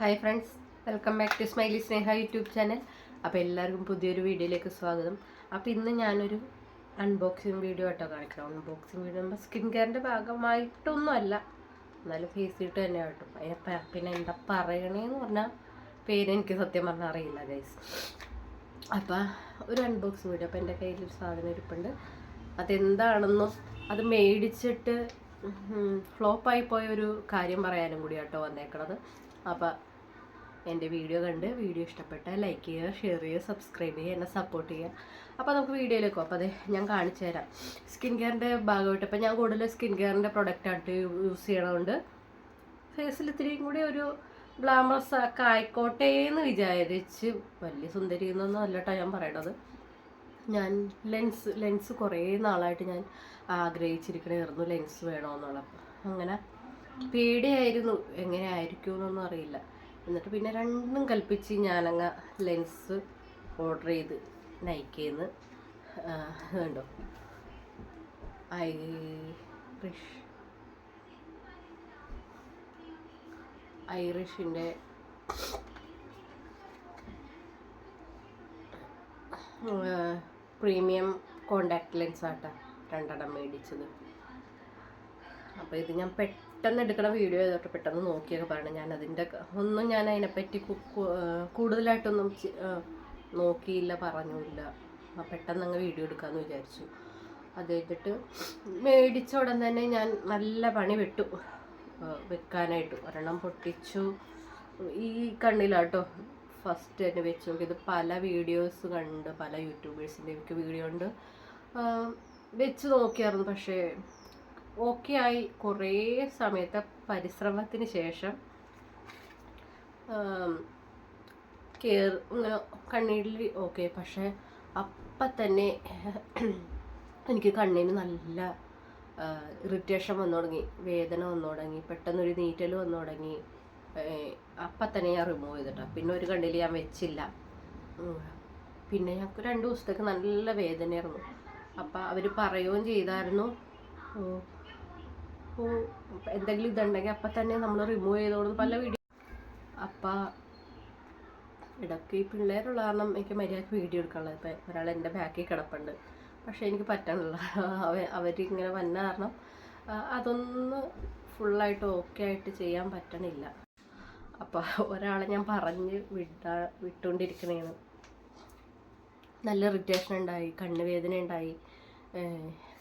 Hi friends welcome back to smiley Sneha YouTube channel അപ്പോൾ എല്ലാവർക്കും പുതിയൊരു വീഡിയോയിലേക്ക് സ്വാഗതം. അപ്പോൾ ഇന്ന് ഞാനൊരു അൺബോക്സിങ് വീഡിയോ ആയിട്ടോ കാണിക്കണം. അൺബോക്സിങ് വീഡിയോ നമ്മൾ സ്കിൻ കെയറിന്റെ ഭാഗമായിട്ടൊന്നും അല്ല എന്നാലും ഫേസ് ഇട്ട് തന്നെ കേട്ടോ പിന്നെ എന്താ പറയണേന്ന് പറഞ്ഞാൽ പേര് എനിക്ക് സത്യം പറഞ്ഞാൽ അറിയില്ല ഗൈസ് അപ്പോൾ ഒരു അൺബോക്സിങ് വീഡിയോ അപ്പോൾ എന്റെ കയ്യിൽ ഒരു സാധനം ഇരിപ്പുണ്ട്. അതെന്താണെന്നും അത് മേടിച്ചിട്ട് ഫ്ലോപ്പായി പോയ ഒരു കാര്യം പറയാനും കൂടി കേട്ടോ വന്നേക്കണത്. അപ്പോൾ എന്റെ വീഡിയോ കണ്ട് വീഡിയോ ഇഷ്ടപ്പെട്ട ലൈക്ക് ചെയ്യുക ഷെയർ ചെയ്യുക സബ്സ്ക്രൈബ് ചെയ്യുക എന്നെ സപ്പോർട്ട് ചെയ്യുക. അപ്പോൾ നമുക്ക് വീഡിയോയിലേക്ക് അപ്പോൾ അതെ ഞാൻ കാണിച്ചു തരാം. സ്കിൻ കെയറിന്റെ ഭാഗമായിട്ട് ഇപ്പോൾ ഞാൻ കൂടുതൽ സ്കിൻ കെയറിന്റെ പ്രൊഡക്റ്റായിട്ട് യൂസ് ചെയ്യണതുകൊണ്ട് ഫേസിൽ ഇത്തിരിയും കൂടി ഒരു ഗ്ലാമറസ് ഒക്കെ ആയിക്കോട്ടെ എന്ന് വിചാരിച്ച് വലിയ സുന്ദരി എന്നൊന്നും അല്ലട്ടോ ഞാൻ പറയണത്. ഞാൻ ലെൻസ് ലെൻസ് കുറേ നാളായിട്ട് ഞാൻ ആഗ്രഹിച്ചിരിക്കണമായിരുന്നു ലെൻസ് വേണമെന്നുള്ള അങ്ങനെ പേടിയായിരുന്നു എങ്ങനെ എന്നൊന്നും അറിയില്ല. എന്നിട്ട് പിന്നെ രണ്ടും കൽപ്പിച്ച് ഞാനങ്ങ് ലെൻസ് ഓർഡർ ചെയ്ത് നൈക്കേന്ന് ഐ ഐറിഷ് ഐറിഷിന്റെ പ്രീമിയം കോണ്ടാക്ട് ലെൻസ് ആട്ടാ രണ്ടെണ്ണം മേടിച്ചത്. അപ്പോൾ ഇത് ഞാൻ പെട്ടെന്ന് എടുക്കണ വീഡിയോ ചെയ്തിട്ട് പെട്ടെന്ന് നോക്കിയൊക്കെ പറയണം. ഞാൻ അതിന്റെ ഒന്നും ഞാൻ അതിനെപ്പറ്റി കൂടുതലായിട്ടൊന്നും നോക്കിയില്ല പറഞ്ഞില്ല പെട്ടെന്ന് അങ്ങ് വീഡിയോ എടുക്കാമെന്ന് വിചാരിച്ചു. അത് കഴിഞ്ഞിട്ട് മേടിച്ച ഉടൻ തന്നെ ഞാൻ നല്ല പണി വിട്ടു. വെക്കാനായിട്ട്. ഒരെണ്ണം പൊട്ടിച്ചു. ഈ കണ്ണിലാട്ടോ. ഫസ്റ്റ് തന്നെ വെച്ച്. നോക്കി ഇത് പല വീഡിയോസ് കണ്ട് പല യൂട്യൂബേഴ്സിന്റെ ഒക്കെ വീഡിയോ ഉണ്ട് വെച്ച് നോക്കിയായിരുന്നു. പക്ഷേ ഓക്കെ ആയി കുറേ സമയത്തെ പരിശ്രമത്തിന് ശേഷം കെയർ ഇങ്ങനെ കണ്ണീരിൽ ഓക്കെ പക്ഷേ അപ്പം തന്നെ എനിക്ക് കണ്ണിന് നല്ല ഇറിറ്റേഷൻ വന്നു തുടങ്ങി വേദന വന്നു തുടങ്ങി പെട്ടെന്നൊരു നീറ്റൽ വന്നു തുടങ്ങി അപ്പം തന്നെ ഞാൻ റിമൂവ് ചെയ്തിട്ടാ. പിന്നെ ഒരു കണ്ണിൽ ഞാൻ വെച്ചില്ല. പിന്നെ ഞങ്ങൾക്ക് രണ്ട് ദിവസത്തേക്ക് നല്ല വേദനയായിരുന്നു. അപ്പം അവർ പറയുകയും ചെയ്തായിരുന്നു. ഓ എന്തെങ്കിലും ഇതുണ്ടെങ്കിൽ അപ്പം തന്നെ നമ്മൾ റിമൂവ് ചെയ്തോളും. പല വീഡിയോ അപ്പം ഇടയ്ക്ക് ഈ പിള്ളേരുള്ള കാരണം എനിക്ക് മര്യാദയ്ക്ക് വീഡിയോ എടുക്കാനുള്ളത്. ഇപ്പം ഒരാൾ എന്റെ ബാക്കിൽ കിടപ്പുണ്ട്. പക്ഷേ എനിക്ക് പറ്റണില്ല. അവ അവരിങ്ങനെ വന്ന കാരണം അതൊന്ന് ഫുള്ളായിട്ട് ഓക്കെ ആയിട്ട് ചെയ്യാൻ പറ്റണില്ല. അപ്പോൾ ഒരാളെ ഞാൻ പറഞ്ഞ് വിട്ടാ വിട്ടുകൊണ്ടിരിക്കണേന്ന് നല്ല ഇറിറ്റേഷൻ ഉണ്ടായി കണ്ണ് വേദന ഉണ്ടായി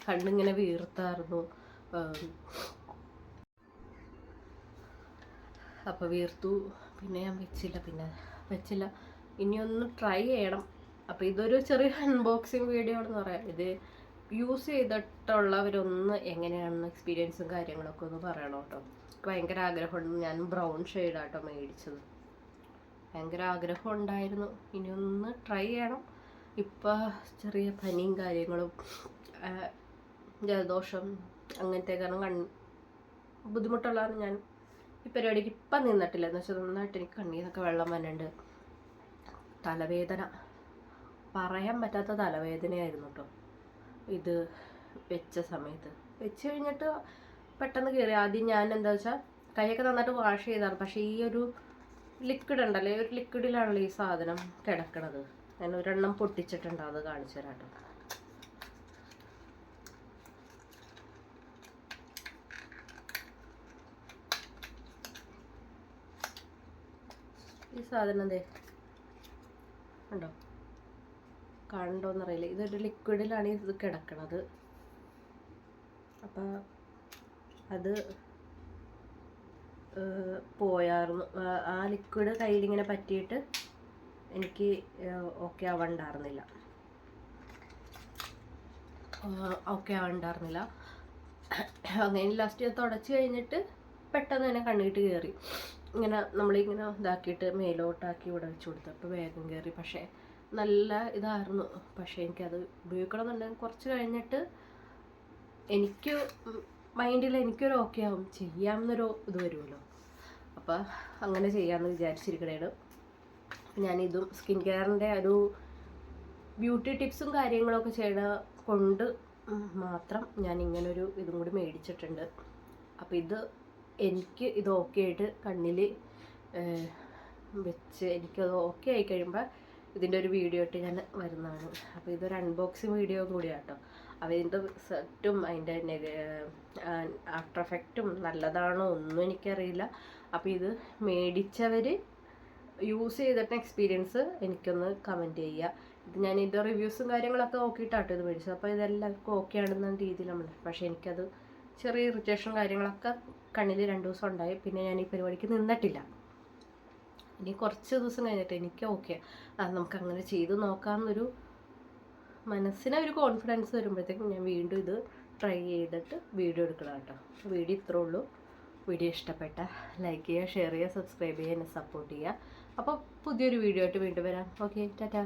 കണ്ണിങ്ങനെ വീർത്തായിരുന്നു. അപ്പോൾ വീർത്തു പിന്നെ ഞാൻ വെച്ചില്ല പിന്നെ വെച്ചില്ല. ഇനിയൊന്ന് ട്രൈ ചെയ്യണം. അപ്പോൾ ഇതൊരു ചെറിയ അൺബോക്സിങ് വീഡിയോ എന്ന് പറയാം. ഇത് യൂസ് ചെയ്തിട്ടുള്ളവരൊന്ന് എങ്ങനെയാണെന്ന് എക്സ്പീരിയൻസും കാര്യങ്ങളൊക്കെ ഒന്ന് പറയണം കേട്ടോ. എനിക്ക് ഭയങ്കര ആഗ്രഹമുണ്ട്. ഞാൻ ബ്രൗൺ ഷെയ്ഡാട്ടോ മേടിച്ചത്. ഭയങ്കര ആഗ്രഹം ഉണ്ടായിരുന്നു ഇനി ഒന്ന് ട്രൈ ചെയ്യണം. ഇപ്പം ചെറിയ പനിയും കാര്യങ്ങളും ജലദോഷം അങ്ങനത്തെ കാരണം കൺ ബുദ്ധിമുട്ടുള്ളതാണ് ഞാൻ ഈ പരിപാടിക്ക് ഇപ്പം നിന്നിട്ടില്ല. എന്ന് വെച്ചാൽ നന്നായിട്ട് എനിക്ക് കണ്ണീന്നൊക്കെ വെള്ളം വന്നിട്ടുണ്ട് തലവേദന. പറയാൻ പറ്റാത്ത തലവേദനയായിരുന്നു കേട്ടോ. ഇത് വെച്ച സമയത്ത്. വെച്ച് കഴിഞ്ഞിട്ട് പെട്ടെന്ന് കയറി ആദ്യം ഞാൻ എന്താ വെച്ചാൽ കൈയൊക്കെ നന്നായിട്ട് വാഷ് ചെയ്താണ്. പക്ഷേ ഈ ഒരു ലിക്വിഡ് ഉണ്ടല്ലോ ഒരു ലിക്വിഡിലാണല്ലോ ഈ സാധനം കിടക്കണത്. ഞാൻ ഒരെണ്ണം പൊട്ടിച്ചിട്ടുണ്ട്. അത് കാണിച്ചു തരാം കേട്ടോ. ഈ സാധനം എന്തേ? ഉണ്ടോ കാണണ്ടോന്നറിയില്ല ഇതൊരു ലിക്വിഡിലാണ് ഇത് കിടക്കണത്. അപ്പം അത് പോയായിരുന്നു ആ- ലിക്വിഡ് കയ്യിലിങ്ങനെ പറ്റിയിട്ട് എനിക്ക് ഓക്കെ ആവണ്ടായിരുന്നില്ല ഓക്കെ ആവണ്ടായിരുന്നില്ല അങ്ങനെ ലാസ്റ്റ് തുടച്ച് കഴിഞ്ഞിട്ട് പെട്ടെന്ന് തന്നെ കണ്ണീട്ട് കയറി ഇങ്ങനെ നമ്മളിങ്ങനെ ഇതാക്കിയിട്ട് മേലോട്ടാക്കി ഇവിടെ വെച്ച് കൊടുത്തു. അപ്പോൾ വേഗം കയറി. പക്ഷേ നല്ല ഇതായിരുന്നു. പക്ഷേ എനിക്കത് ഉപയോഗിക്കണം എന്നുണ്ടെങ്കിൽ കുറച്ച് കഴിഞ്ഞിട്ട് എനിക്ക് മൈൻഡിൽ എനിക്കൊരു ഓക്കെ ആവും. ചെയ്യാമെന്നൊരു ഇത് വരുമല്ലോ. അപ്പോൾ അങ്ങനെ ചെയ്യാമെന്ന് വിചാരിച്ചിരിക്കണേണ്. ഞാനിതും സ്കിൻ കെയറിന്റെ ഒരു ബ്യൂട്ടി ടിപ്സും കാര്യങ്ങളൊക്കെ ചെയ്യണ കൊണ്ട് മാത്രം ഞാൻ ഇങ്ങനൊരു ഇതും കൂടി മേടിച്ചിട്ടുണ്ട്. അപ്പോൾ ഇത് എനിക്ക് ഇത് ഓക്കെ ആയിട്ട് കണ്ണിൽ വെച്ച് എനിക്കത് ഓക്കെ ആയി കഴിയുമ്പോൾ ഇതിന്റെ ഒരു വീഡിയോ ഇട്ട് ഞാൻ വരുന്നതാണ്. അപ്പോൾ ഇതൊരു അൺബോക്സിങ് വീഡിയോ കൂടിയാണ് കേട്ടോ അപ്പോൾ ഇതിന്റെ സെറ്റും അതിന്റെ ആഫ്റ്റർ എഫക്റ്റും നല്ലതാണോ ഒന്നും എനിക്കറിയില്ല. അപ്പോൾ ഇത് മേടിച്ചവർ യൂസ് ചെയ്തിട്ട് എക്സ്പീരിയൻസ് എനിക്കൊന്ന് കമന്റ് ചെയ്യുക ഇത് ഞാൻ ഇത് റിവ്യൂസും കാര്യങ്ങളൊക്കെ നോക്കിയിട്ടാട്ടോ ഇത് മേടിച്ചത്. അപ്പോൾ ഇതെല്ലാവർക്കും ഓക്കെ ആണെന്ന രീതിയിൽ നമ്മൾ പക്ഷേ എനിക്കത് ചെറിയ ഇറിറ്റേഷൻ കാര്യങ്ങളൊക്കെ കണ്ണിൽ രണ്ട് ദിവസം ഉണ്ടായി. പിന്നെ ഞാൻ ഈ പരിപാടിക്ക് നിന്നിട്ടില്ല. ഇനി കുറച്ച് ദിവസം കഴിഞ്ഞിട്ട് എനിക്ക് ഓക്കെ അത് നമുക്ക് അങ്ങനെ ചെയ്ത് നോക്കാമെന്നൊരു മനസ്സിനെ ഒരു കോൺഫിഡൻസ് വരുമ്പോഴത്തേക്കും ഞാൻ വീണ്ടും ഇത് ട്രൈ ചെയ്തിട്ട് വീഡിയോ എടുക്കണം കേട്ടോ. വീഡിയോ ഇത്രേ ഉള്ളൂ. വീഡിയോ ഇഷ്ടപ്പെട്ട ലൈക്ക് ചെയ്യുക ഷെയർ ചെയ്യുക സബ്സ്ക്രൈബ് ചെയ്യുക എന്നെ സപ്പോർട്ട് ചെയ്യുക. അപ്പോൾ പുതിയൊരു വീഡിയോ ആയിട്ട് വീണ്ടും വരാം. ഓക്കെ ടാറ്റാ